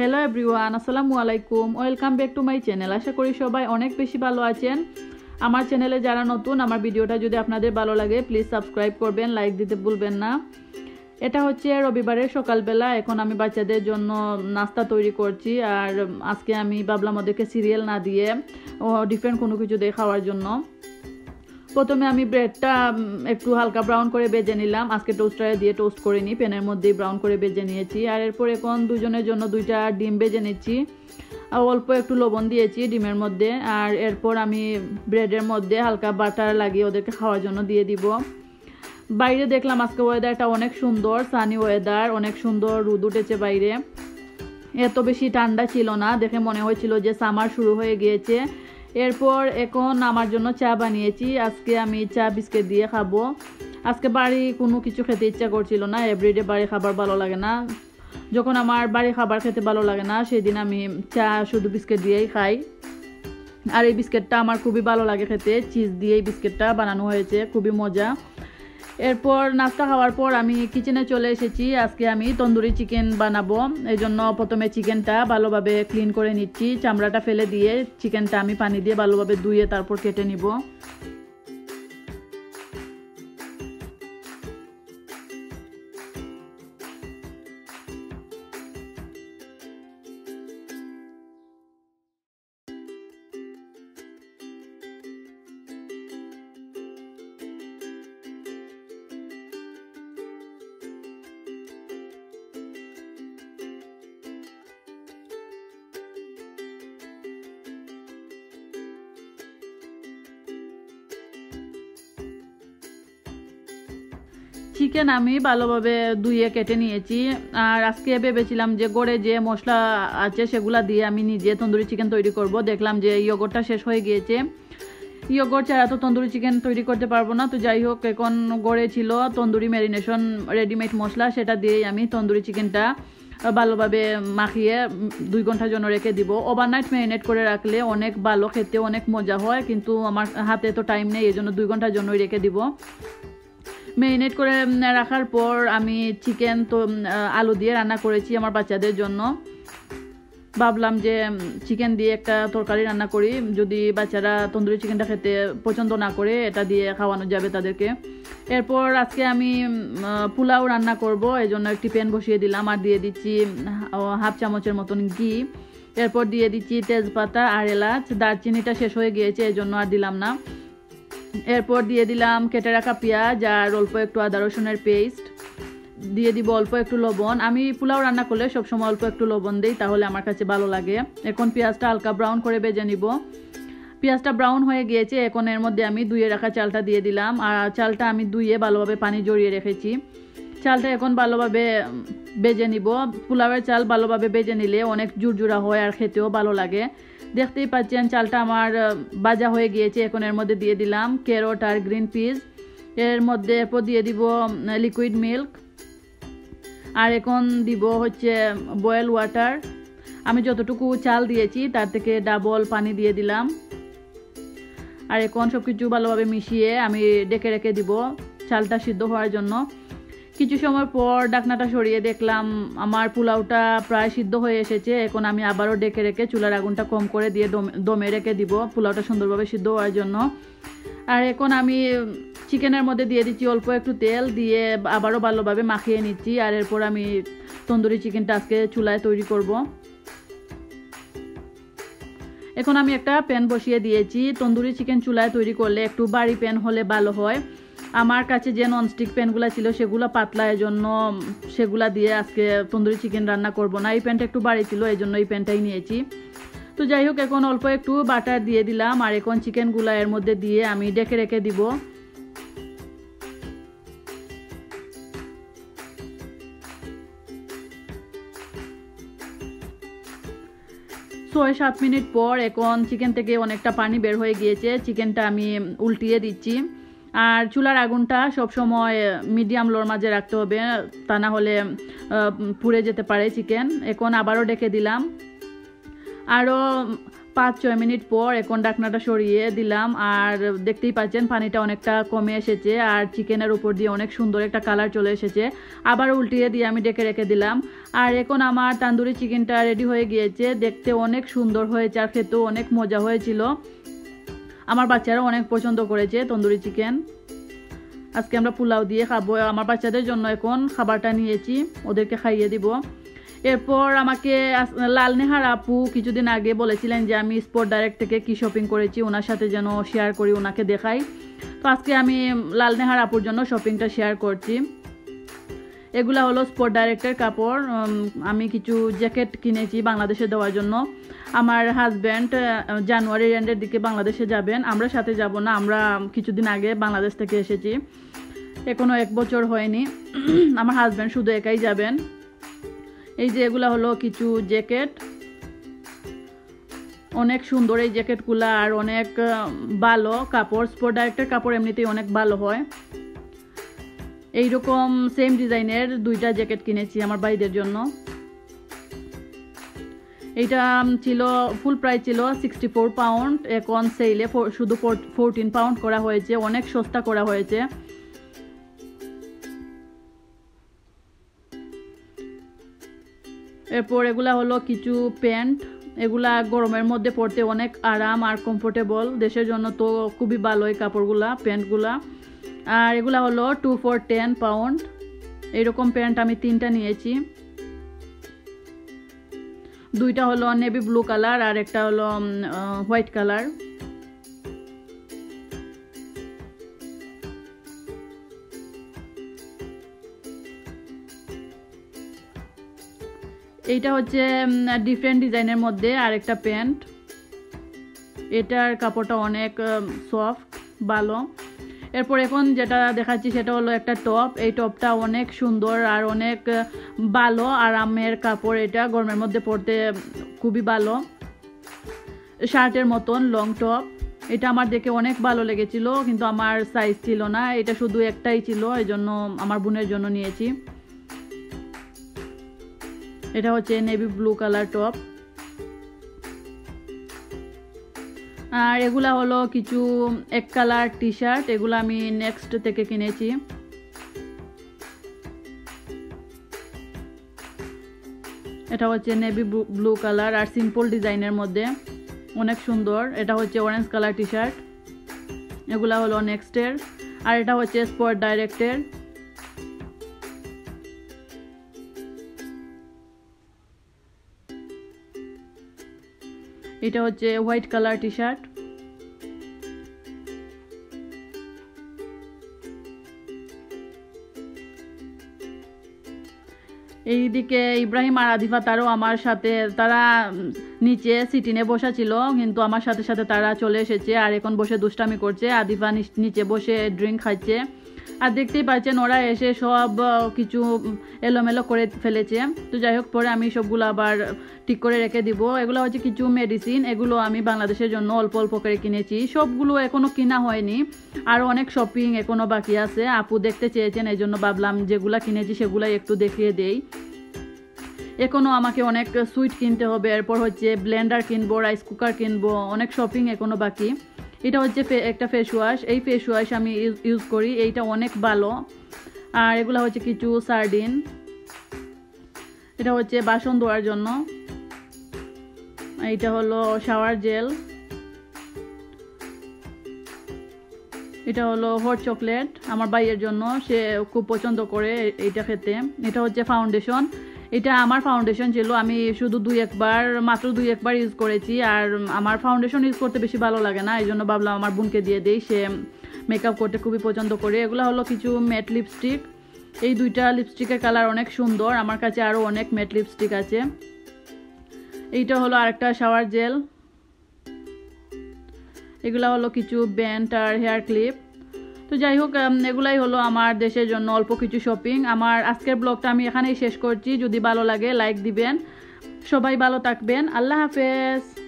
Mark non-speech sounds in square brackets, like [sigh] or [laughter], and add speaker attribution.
Speaker 1: Hello everyone আসসালামু আলাইকুম। Welcome back to my channel আশা করি সবাই অনেক বেশি ভালো আছেন। আমার চ্যানেলে যারা নতুন, আমার ভিডিওটা যদি আপনাদের ভালো লাগে প্লিজ সাবস্ক্রাইব করবেন লাইক দিতে ভুলবেন না। এটা হচ্ছে রবিবারের সকালবেলা, এখন আমি বাচ্চাদের জন্য নাস্তা তৈরি করছি, আর আজকে আমি ভাবলাম ওদেরকে সিরিয়াল না দিয়ে, ও ডিফারেন্ট কোনো কিছু দিয়ে খাওয়ার জন্য। প্রথমে আমি ব্রেডটা একটু হালকা ব্রাউন করে বেজে নিলাম। আজকে টোস্টারে দিয়ে টোস্ট করে নিই। প্যানের মধ্যেই ব্রাউন করে বেজে নিয়েছি। আর এরপর এখন দুজনের জন্য দুইটা ডিম বেজে নিচ্ছি। আর অল্প একটু লবণ দিয়েছি ডিমের মধ্যে। আর এরপর আমি ব্রেডের মধ্যে হালকা বাটার লাগিয়ে ওদেরকে খাওয়ার জন্য দিয়ে দিব। বাইরে দেখলাম আজকে ওয়েদারটা অনেক সুন্দর সানি ওয়েদার অনেক সুন্দর রোদ উঠেছে বাইরে। এত বেশি ঠান্ডা ছিল না, দেখে মনে হয়েছিল যে সামার শুরু হয়ে গিয়েছে। এরপর এখন আমার জন্য চা বানিয়েছি। আজকে আমি চা বিস্কিট দিয়ে খাব। আজকে বাড়ি কোনো কিছু খেতে ইচ্ছা করছিল না এভরিডে বাড়ি খাবার ভালো লাগে না। যখন আমার বাড়ি খাবার খেতে ভালো লাগে না, সেদিন আমি চা শুধু বিস্কিট দিয়েই খাই। আর এই বিস্কিটটা আমার খুবই ভালো লাগে খেতে। চিজ দিয়ে এই বিস্কিটটা বানানো হয়েছে, খুবই মজা। এরপর নাস্তা খাওয়ার পর আমি কিচেনে চলে এসেছি। আজকে আমি তন্দুরি চিকেন বানাবো। এই জন্য প্রথমে চিকেনটা ভালোভাবে ক্লিন করে নিচ্ছি। চামড়াটা ফেলে দিয়ে চিকেনটা আমি পানি দিয়ে ভালোভাবে ধুয়ে তারপর কেটে নিব। চিকেন আমি ভালোভাবে ধুয়ে কেটে নিয়েছি। আর আজকে ভেবেছিলাম যে গড়ে যে মশলা আছে সেগুলা দিয়ে আমি নিজে তন্দুরি চিকেন তৈরি করব। দেখলাম যে ইয়োগরটা শেষ হয়ে গিয়েছে। ইয়োগর ছাড়া তো তন্দুরি চিকেন তৈরি করতে পারব না। তো যাই হোক, এখন গড়ে ছিল তন্দুরি ম্যারিনেশন রেডিমেড মশলা। সেটা দিয়েই আমি তন্দুরি চিকেনটা ভালোভাবে মাখিয়ে দুই ঘণ্টার জন্য রেখে দিব। ওভারনাইট ম্যারিনেট করে রাখলে অনেক ভালো, খেতে অনেক মজা হয়। কিন্তু আমার হাতে তো টাইম নেই এই জন্য দুই ঘণ্টার জন্যই রেখে দিব। ম্যারিনেট করে রাখার পর আমি চিকেন তো আলু দিয়ে রান্না করেছি আমার বাচ্চাদের জন্য। ভাবলাম যে চিকেন দিয়ে একটা তরকারি রান্না করি। যদি বাচ্চারা তন্দুরি চিকেনটা খেতে পছন্দ না করে, এটা দিয়ে খাওয়ানো যাবে তাদেরকে। এরপর আজকে আমি পোলাও রান্না করব। এই জন্য একটি প্যান বসিয়ে দিলাম আর দিয়ে দিচ্ছি হাফ চামচের মতন ঘি। এরপর দিয়ে দিচ্ছি তেজপাতা আর এলাচ। দারচিনিটা শেষ হয়ে গিয়েছে এই জন্য আর দিলাম না। এরপর দিয়ে দিলাম কেটে রাখা পেঁয়াজ আর অল্প একটু আদা রসুনের পেস্ট। দিয়ে দিব অল্প একটু লবণ। আমি পোলাও রান্না করলে সবসময় অল্প একটু লবণ দিই, তাহলে আমার কাছে ভালো লাগে। এখন পেঁয়াজটা হালকা ব্রাউন করে বেজে নিব। পেঁয়াজটা ব্রাউন হয়ে গিয়েছে, এখন এর মধ্যে আমি ধুয়ে রাখা চালটা দিয়ে দিলাম। আর চালটা আমি ধুয়ে ভালোভাবে পানি জড়িয়ে রেখেছি। চালটা এখন ভালোভাবে বেজে নিব। পোলাওয়ের চাল ভালোভাবে বেজে নিলে অনেক জুরজুরা হয় আর খেতেও ভালো লাগে। দেখতেই পাচ্ছেন চালটা আমার বাজা হয়ে গিয়েছে। এখন এর মধ্যে দিয়ে দিলাম ক্যারট আর গ্রিন পিস এর মধ্যে এরপর দিয়ে দিব লিকুইড মিল্ক আর এখন দিব হচ্ছে বয়েল ওয়াটার আমি যতটুকু চাল দিয়েছি, তার থেকে ডাবল পানি দিয়ে দিলাম। আর এখন সব কিছু ভালোভাবে মিশিয়ে আমি ডেকে রেখে দিব চালটা সিদ্ধ হওয়ার জন্য। কিছু সময় পর ডাকনাটা সরিয়ে দেখলাম আমার পোলাওটা প্রায় সিদ্ধ হয়ে এসেছে। এখন আমি আবারও ডেকে রেখে চুলার আগুনটা কম করে দিয়ে দমে রেখে দিব পোলাওটা সুন্দরভাবে সিদ্ধ হওয়ার জন্য। আর এখন আমি চিকেনের মধ্যে দিয়ে দিচ্ছি অল্প একটু তেল দিয়ে আবারও ভালোভাবে মাখিয়ে নিচ্ছি আর এরপর আমি তন্দুরি চিকেনটা আজকে চুলায় তৈরি করব। এখন আমি একটা প্যান বসিয়ে দিয়েছি। তন্দুরি চিকেন চুলায় তৈরি করলে একটু বাড়ি প্যান হলে ভালো হয়। আমার কাছে যে ননস্টিক প্যানগুলো ছিল, সেগুলো পাতলা এই জন্য সেগুলা দিয়ে আজকে তন্দুরি চিকেন রান্না করব না। এই প্যানটা একটু বাড়ি ছিল এই জন্য এই প্যানটাই নিয়েছি। তো যাই হোক, এখন অল্প একটু বাটার দিয়ে দিলাম, আর এখন চিকেনগুলো এর মধ্যে দিয়ে আমি ডেকে রেখে দিব। ছয় সাত মিনিট পর এখন চিকেন থেকে অনেকটা পানি বের হয়ে গিয়েছে। চিকেনটা আমি উল্টিয়ে দিচ্ছি। আর চুলার আগুনটা সব সময় মিডিয়াম লোর মাঝে রাখতে হবে, তা না হলে পুড়ে যেতে পারে চিকেন। এখন আবারও ডেকে দিলাম। আরও পাঁচ, ছয় মিনিট পর এখন ডাকনাটা সরিয়ে দিলাম। আর দেখতেই পাচ্ছেন পানিটা অনেকটা কমে এসেছে আর চিকেনের উপর দিয়ে অনেক সুন্দর একটা কালার চলে এসেছে। আবার উল্টিয়ে দিয়ে আমি ডেকে রেখে দিলাম। আর এখন আমার তান্দুরি চিকেনটা রেডি হয়ে গিয়েছে। দেখতে অনেক সুন্দর হয়েছে আর খেতেও অনেক মজা হয়েছিল। আমার বাচ্চারা অনেক পছন্দ করেছে তন্দুরি চিকেন আজকে আমরা পোলাও দিয়ে খাব। আমার বাচ্চাদের জন্য এখন খাবারটা নিয়েছি, ওদেরকে খাইয়ে দিব। এরপর আমাকে লাল নেহার আপু কিছুদিন আগে বলেছিলেন যে আমি স্পোর্ট ডাইরেক্ট থেকে কি শপিং করেছি, ওনার সাথে যেন শেয়ার করি, ওনাকে দেখাই। তো আজকে আমি লাল নেহার আপুর জন্য শপিংটা শেয়ার করছি। এগুলা হলো স্পোর্ট ডাইরেক্টের কাপড়। আমি কিছু জ্যাকেট কিনেছি বাংলাদেশে দেওয়ার জন্য। আমার হাজব্যান্ড জানুয়ারি এন্ডের দিকে বাংলাদেশে যাবেন। আমরা সাথে যাব না, আমরা কিছুদিন আগে বাংলাদেশ থেকে এসেছি। এখনও এক বছর হয়নি। [clears throat] আমার হাজব্যান্ড শুধু একাই যাবেন। এই যে এগুলা হলো কিছু জ্যাকেট। অনেক সুন্দর এই জ্যাকেটগুলো আর অনেক ভালো কাপড়। স্পোর্ট ডাইরেক্টের কাপড় এমনিতেই অনেক ভালো হয়। এইরকম সেম ডিজাইনের দুইটা জ্যাকেট কিনেছি আমার ভাইদের জন্য। এইটা ছিল ফুল প্রাইস ছিল সিক্সটি ফোর পাউন্ড এখন সেলে শুধু ফোরটিন পাউন্ড করা হয়েছে, অনেক সস্তা করা হয়েছে। এরপর এগুলা হলো কিছু প্যান্ট, এগুলা গরমের মধ্যে পরতে অনেক আরাম আর কমফোর্টেবল দেশের জন্য তো খুবই ভালো এই কাপড়গুলা, প্যান্টগুলা। আর এগুলা হলো টু ফোর টেন পাউন্ড এইরকম প্যান্ট আমি তিনটা নিয়েছি। দুইটা হলো নেভি ব্লু কালার আর একটা হলো হোয়াইট কালার এইটা হচ্ছে ডিফারেন্ট ডিজাইনের মধ্যে আর একটা প্যান্ট এটার কাপড়টা অনেক সফট ভালো। এরপর এখন যেটা দেখাচ্ছি সেটা হলো একটা টপ এই টপটা অনেক সুন্দর আর অনেক ভালো। আরামের কাপড় এটা গরমের মধ্যে পরতে খুবই ভালো। শার্টের মতন লং টপ এটা আমার দেখে অনেক ভালো লেগেছিল, কিন্তু আমার সাইজ ছিল না। এটা শুধু একটাই ছিল, এই জন্য আমার বোনের জন্য নিয়েছি। এটা হচ্ছে নেভি ব্লু কালার টপ আর এগুলা হলো কিছু এক কালার টি শার্ট এগুলো আমি নেক্সট থেকে কিনেছি। এটা হচ্ছে নেভি ব্লু কালার আর সিম্পল ডিজাইনের মধ্যে। অনেক সুন্দর। এটা হচ্ছে অরেঞ্জ কালার টি শার্ট এগুলা হলো নেক্সটের আর এটা হচ্ছে স্পট ডাইরেক্টের এটা হচ্ছে হোয়াইট কালার টি শার্ট এইদিকে ইব্রাহিম আর আদিফা, তারও আমার সাথে, তারা নিচে সিটিনে বসা ছিল কিন্তু আমার সাথে সাথে তারা চলে এসেছে, আর এখন বসে দুষ্টামি করছে। আদিফা নিচে বসে ড্রিঙ্ক খাচ্ছে। আর দেখতেই পাচ্ছেন ওরা এসে সব কিছু এলোমেলো করে ফেলেছে। তো যাই হোক, পরে আমি সবগুলো আবার ঠিক করে রেখে দিব। এগুলো হচ্ছে কিছু মেডিসিন এগুলো আমি বাংলাদেশের জন্য অল্প অল্প করে কিনেছি। সবগুলো এখনও কিনা হয়নি। আর অনেক শপিং এখনও বাকি আছে। আপু দেখতে চেয়েছেন এই জন্য ভাবলাম যেগুলা কিনেছি সেগুলাই একটু দেখিয়ে দেই। এখনও আমাকে অনেক সুইট কিনতে হবে। এরপর হচ্ছে ব্লেন্ডার কিনবো রাইস কুকার কিনবো, অনেক শপিং এখনও বাকি। এটা হচ্ছে একটা ফেস ওয়াশ এই ফেস ওয়াশ আমি ইউজ করি। এইটা অনেক ভালো। আর এগুলো হচ্ছে কিছু সার্ডিন এটা হচ্ছে বাসন ধোয়ার জন্য। এইটা হলো শাওয়ার জেল এটা হলো হট চকলেট আমার ভাইয়ের জন্য। সে খুব পছন্দ করে এইটা খেতে। এটা হচ্ছে ফাউন্ডেশন এটা আমার ফাউন্ডেশন ছিল, আমি শুধু দুই একবার, মাত্র দুই একবার ইউজ করেছি, আর আমার ফাউন্ডেশন ইউজ করতে বেশি ভালো লাগে না, এই জন্য ভাবলাম আমার বোনকে দিয়ে দিই, সে মেকআপ করতে খুবই পছন্দ করে। এগুলো হলো কিছু ম্যাট লিপস্টিক এই দুইটা লিপস্টিকের কালার অনেক সুন্দর, আমার কাছে আরও অনেক ম্যাট লিপস্টিক আছে। এইটা হলো আরেকটা শাওয়ার জেল এগুলো হলো কিছু ব্যান্ড আর হেয়ার ক্লিপ তো যাই হোক এগুলাই হলো আমার দেশের জন্য অল্প কিছু শপিং আমার আজকের ব্লগটা আমি এখানেই শেষ করছি। যদি ভালো লাগে লাইক দিবেন। সবাই ভালো থাকবেন। আল্লাহ হাফেজ।